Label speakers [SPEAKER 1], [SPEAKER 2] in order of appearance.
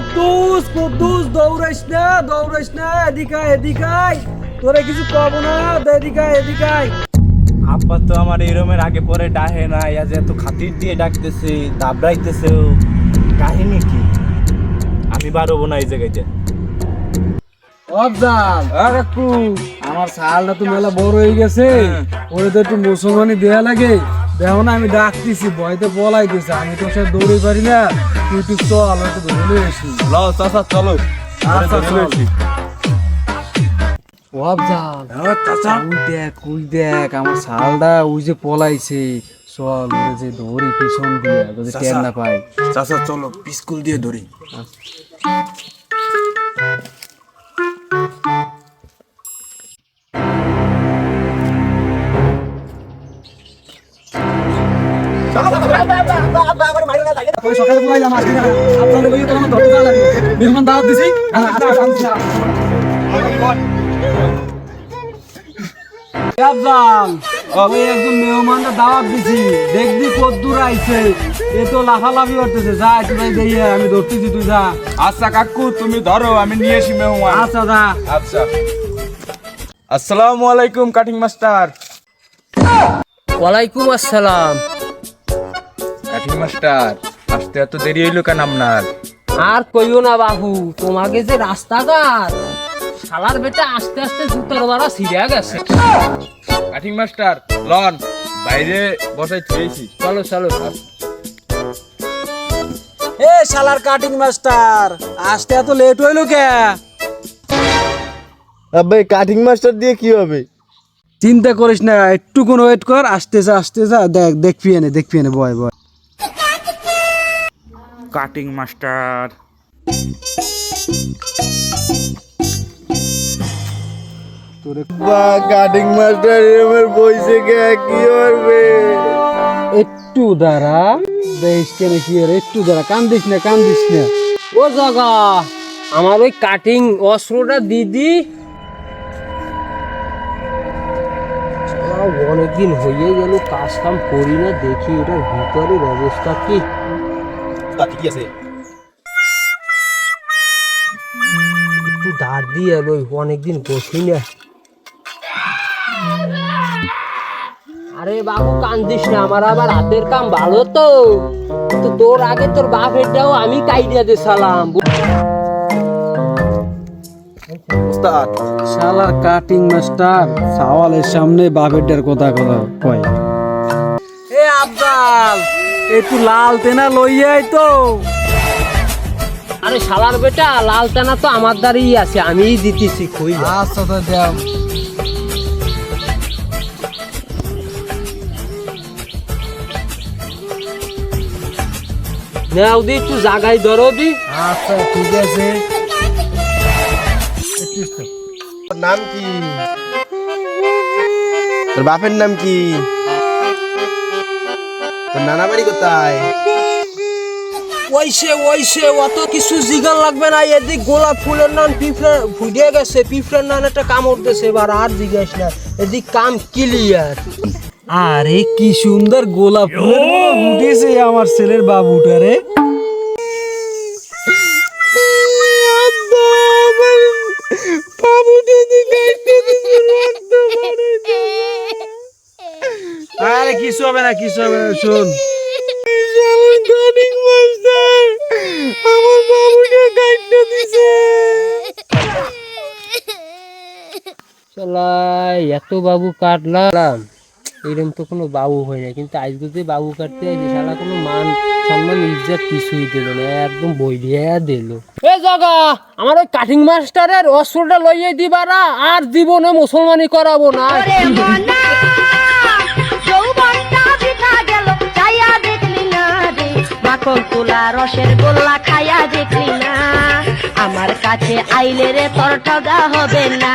[SPEAKER 1] কুদ্দুস কুদ্দুস দৌড়াইস না দৌড়াইস না এদিকে আয়, এদিকে আয়। তোরে কিছু কব না এদিকে আয়, এদিকে আয়।
[SPEAKER 2] আব্বা তো আমার এই রুমের আগে পরে ডাহে না ইয়া যে এত খাতির দিয়ে ডাকতেছে দাবড়াইতেছে কাহিনী কি? আমি পারব না এই জায়গায়
[SPEAKER 1] অফজাল। আমার শালটা তো মেলা বড় হয়ে গেছে। ওরে তো একটু মুসলমানি দেয়া লাগে। দেখো না আমি ডাকতেছি ভয়তে পলাইতেছে আমি তো সে দৌড়ে পারি না। তুই একটু চল। আমি একটু ধরে এসি
[SPEAKER 2] চাচা চলো
[SPEAKER 1] আচ্ছা, চল।
[SPEAKER 2] লইছি।
[SPEAKER 1] ওই দেখ ওই দেখ আমার শালটা ওই যে পলাইছে। চল ওরে যে দৌড়ি পিছন দিয়ে যদি টের না পাই।
[SPEAKER 2] চাচা চলো স্কুল দিয়ে ধরি
[SPEAKER 1] সকালে পলাইলাম আজকে না আপনাদের বই তো ধরতে যাওয়া লাগবে মেহমান দাওয়াত দিছি। ওই একজন মেহমানটা দাওয়াত দিছি। দেখবি কত দূর আইছে। এ তো লাফালাফি করতেছে। যা একটু যাই দিয়ে আমি ধরতেছি তুই যা।
[SPEAKER 2] আচ্ছা কাকু তুমি ধরো আমি নিয়ে আসি মেহমান।
[SPEAKER 1] আচ্ছা যা।
[SPEAKER 2] আচ্ছা। আসসালামু আলাইকুম কাটিং মাস্টার
[SPEAKER 3] ওয়ালাইকুম আসসালাম।
[SPEAKER 2] কাটিং মাস্টার আসতে এত দেরি হইল কেন আপনার?
[SPEAKER 3] আর কইও না বাবু তোমাকে যে রাস্তাঘাট শালার বেটা আস্তে আস্তে জুতার বাড়া ছিঁড়ে গেছে।
[SPEAKER 2] কাটিং মাস্টার লন বাইরে বসাই থুয়েছি
[SPEAKER 3] চলো চলো
[SPEAKER 1] এ শালার কাটিং মাস্টার আসতে এত লেট হইল কে?
[SPEAKER 4] আবে কাটিং মাস্টার দিয়ে কি হবে?
[SPEAKER 1] চিন্তা করিস না একটু কোন ওয়েট কর আসতেছে আসতেছে দেখ দেখবি এনে দেখবি এনে বয় বয়।
[SPEAKER 2] Cutting master.
[SPEAKER 4] কাটিং মাস্টার এরমের বইসে গে কি করবে
[SPEAKER 1] একটু দাঁড়া দেখ কেন কি আর একটু দাঁড়া কান্দিস না কান্দিস না।
[SPEAKER 3] ও জাগা আমার ওই কাটিং অস্ত্রটা দিদি অনেকদিন হয়ে গেল কাজ কাম করি না দেখি এটার ভিতরের অবস্থা কি।
[SPEAKER 2] ঠিক আছে
[SPEAKER 3] একটু দাঁড় দিয়ে এলো অনেকদিন বসি না। আরে বাবু কান্দিস না আমার আবার হাতের কাম ভালো তো। তো তোর আগে তোর বাপেরটাও আমি কাইডিয়া দে সালাম
[SPEAKER 1] শালার কাটিং মাস্টার সাওয়ালের সামনে বাপেরটার কথা কথা কয়। এ আব্বাল! একটু লাল তেনা লইয়াই তো।
[SPEAKER 3] আরে শালার বেটা লাল টানা তো আমার দ্বারই আছে আমিই দিতেছি কই
[SPEAKER 1] আচ্ছা তো দেও।
[SPEAKER 3] নাও দি একটু জাগাই ধরো দি।
[SPEAKER 1] আচ্ছা ঠিক আছে।
[SPEAKER 4] নাম কি? তোর বাপের নাম কি? নানা বাড়ি কোথায়
[SPEAKER 3] ওইসে ওইসে অত কিছু জিগার লাগবে না এদিক গোলাপ ফুলের নান পিঁপড়ে ফুটে গেছে পিঁপড়ের নান একটা কামড় দিয়েছে এবার আর জিজ্ঞাস না এদিক কাম ক্লিয়ার
[SPEAKER 1] আরে কি সুন্দর গোলাপ ফুলের উঠেছে আমার ছেলের বাবুটা রে আরে কিছু হবে না কিছু হবে না শোন।
[SPEAKER 3] চলাই এত বাবু কাটলাম। এরকম তো কোনো বাবু হয় না কিন্তু আজকে যে বাবু কাটতে আছে সারা কোনো মান সম্মান ইজ্জত কিছুই দিল না একদম বই দিয়ে দিল। এ জগা আমার ওই কাটিং মাস্টারের অস্ত্রটা লইয়ে দিবারা আর জীবনে মুসলমানি করাবো না।
[SPEAKER 5] তোলা রসের গোল্লা খাইয়া দেখলি না আমার কাছে আইলে রে তোর ঠগা হবে না।